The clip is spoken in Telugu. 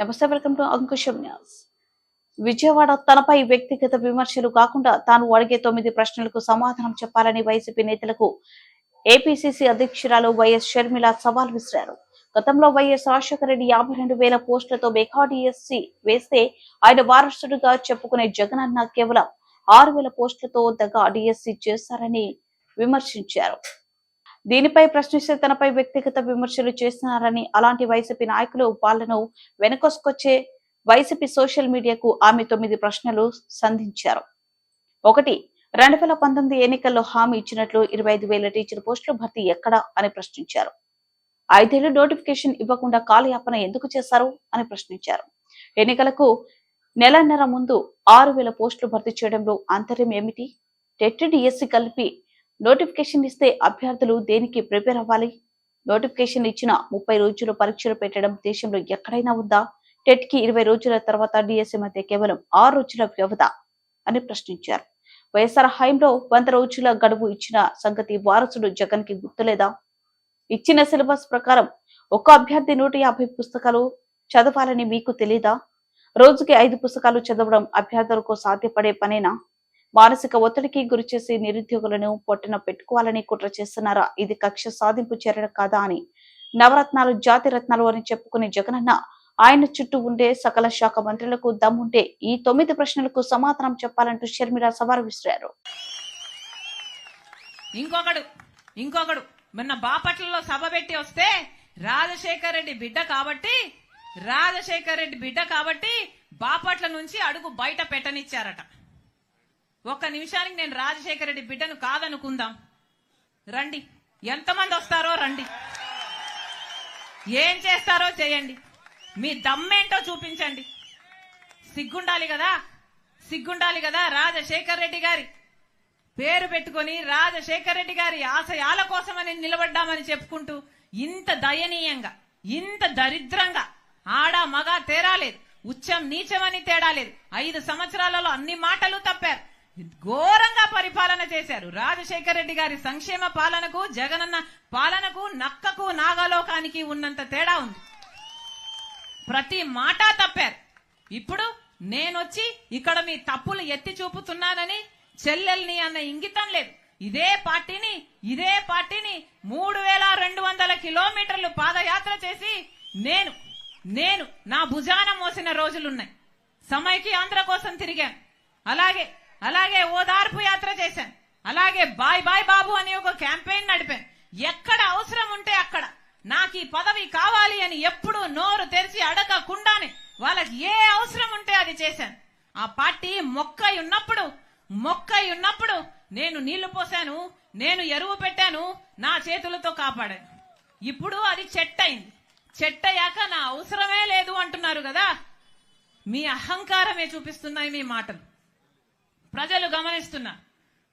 Namaste welcome to Ankusham news Vijayawada తనపై వ్యక్తిగత విమర్శలు కాకుండా తాను అడిగే తొమ్మిది ప్రశ్నలకు సమాధానం చెప్పాలని వైసీపీ నేతలకు ఏపీసీసీ అధ్యక్షురాలు వైఎస్ షర్మిల సవాల్ విసిరారు. గతంలో వైఎస్ రాజశేఖర రెడ్డి యాభై రెండు వేల పోస్టులతో మెగా డిఎస్సి వేస్తే ఆయన వారసుడిగా చెప్పుకునే జగన్ అన్న కేవలం ఆరు వేల పోస్టులతో దగ్గ డిఎస్సి చేశారని విమర్శించారు. దీనిపై ప్రశ్నిస్తే తనపై వ్యక్తిగత విమర్శలు చేస్తున్నారని అలాంటి వైసీపీ నాయకులు వాళ్ళను వెనకొసుకొచ్చే వైసీపీ సోషల్ మీడియాకు ఆమె తొమ్మిది ప్రశ్నలు సంధించారు. ఒకటి రెండు వేల పంతొమ్మిది ఎన్నికల్లో హామీ ఇచ్చినట్లు ఇరవై ఐదు వేల టీచర్ పోస్టులు భర్తీ ఎక్కడ అని ప్రశ్నించారు. ఐదేళ్ళు నోటిఫికేషన్ ఇవ్వకుండా కాలయాపన ఎందుకు చేశారు అని ప్రశ్నించారు. ఎన్నికలకు నెలన్నర ముందు ఆరు వేల పోస్టులు భర్తీ చేయడంలో అంతర్యం ఏమిటి? టెట్ డిఎస్సి కలిపి నోటిఫికేషన్ ఇస్తే అభ్యర్థులు దేనికి ప్రిపేర్ అవ్వాలి? నోటిఫికేషన్ ఇచ్చిన ముప్పై రోజులు పరీక్షలు పెట్టడం దేశంలో ఎక్కడైనా ఉందా? టెట్కి ఇరవై రోజుల తర్వాత డిఎస్సి మధ్య కేవలం ఆరు రోజుల వ్యవధ అని ప్రశ్నించారు. వైఎస్ఆర్ హయాంలో వంద రోజుల గడువు ఇచ్చిన సంగతి వారసుడు జగన్కి గుర్తులేదా? ఇచ్చిన సిలబస్ ప్రకారం ఒక అభ్యర్థి నూట యాభై పుస్తకాలు చదవాలని మీకు తెలీదా? రోజుకి ఐదు పుస్తకాలు చదవడం అభ్యర్థులకు సాధ్యపడే పనేనా? మానసిక ఒత్తిడికి గురిచేసి నిరుద్యోగులను పొట్టన పెట్టుకోవాలని కుట్ర చేస్తున్నారా? ఇది కక్ష సాధింపు చర్య కాదా అని. నవరత్నాలు జాతి రత్నాలు అని చెప్పుకునే జగనన్న ఆయన చుట్టూ ఉండే సకల శాఖ మంత్రులకు దమ్ముంటే ఈ తొమ్మిది ప్రశ్నలకు సమాధానం చెప్పాలంటూ షర్మిల సవాల్ విసిరారు. ఇంకొకడు ఇంకొకడు మొన్న బాపట్లలో సభ పెట్టి వస్తే రాజశేఖర్ రెడ్డి బిడ్డ కాబట్టి రాజశేఖర్ రెడ్డి బిడ్డ కాబట్టి బాపట్ల నుంచి అడుగు బయట పెట్టనిచ్చారట. ఒక్క నిమిషానికి నేను రాజశేఖర్ రెడ్డి బిడ్డను కాదనుకుందాం. రండి. ఎంతమంది వస్తారో రండి. ఏం చేస్తారో చేయండి. మీ దమ్మేంటో చూపించండి. సిగ్గుండాలి కదా? సిగ్గుండాలి కదా రాజశేఖర్ రెడ్డి గారి? పేరు పెట్టుకొని రాజశేఖర రెడ్డి గారి ఆశయాల కోసమని నిలబడ్డామని చెప్పుకుంటూ ఇంత దయనీయంగా ఇంత దరిద్రంగా ఆడ మగ తేరాలేదు. ఉచ్చం నీచమని తేడా లేదు. ఐదు సంవత్సరాలలో అన్ని మాటలు తప్పారు. ఘోరంగా పరిపాలన చేశారు. రాజశేఖర రెడ్డి గారి సంక్షేమ పాలనకు జగనన్న పాలనకు నక్కకు నాగలోకానికి ఉన్నంత తేడా ఉంది. ప్రతి మాట తప్పారు. ఇప్పుడు నేనొచ్చి ఇక్కడ మీ తప్పులు ఎత్తి చూపుతున్నానని చెల్లెల్ని అన్న ఇంగితం లేదు. ఇదే పార్టీని ఇదే పార్టీని మూడు వేల రెండు వందల కిలోమీటర్లు పాదయాత్ర చేసి నేను నేను నా భుజాన మోసిన రోజులున్నాయి. సమైకి ఆంధ్ర కోసం తిరిగాను. అలాగే అలాగే ఓదార్పు యాత్ర చేశాను. అలాగే బాయ్ బాయ్ బాబు అని ఒక క్యాంపెయిన్ నడిపాను. ఎక్కడ అవసరం ఉంటే అక్కడ. నాకు ఈ పదవి కావాలి అని ఎప్పుడు నోరు తెరిచి అడగకుండానే వాళ్ళకి ఏ అవసరం ఉంటే అది చేశాను. ఆ పార్టీ మొక్కై ఉన్నప్పుడు మొక్కై ఉన్నప్పుడు నేను నీళ్ళు పోశాను నేను ఎరువు పెట్టాను నా చేతులతో కాపాడాను. ఇప్పుడు అది చెట్టయింది. చెట్టయ్యాక నా అవసరమే లేదు అంటున్నారు కదా. మీ అహంకారమే చూపిస్తున్నాయి మీ మాటలు. ప్రజలు గమనిస్తున్నారు.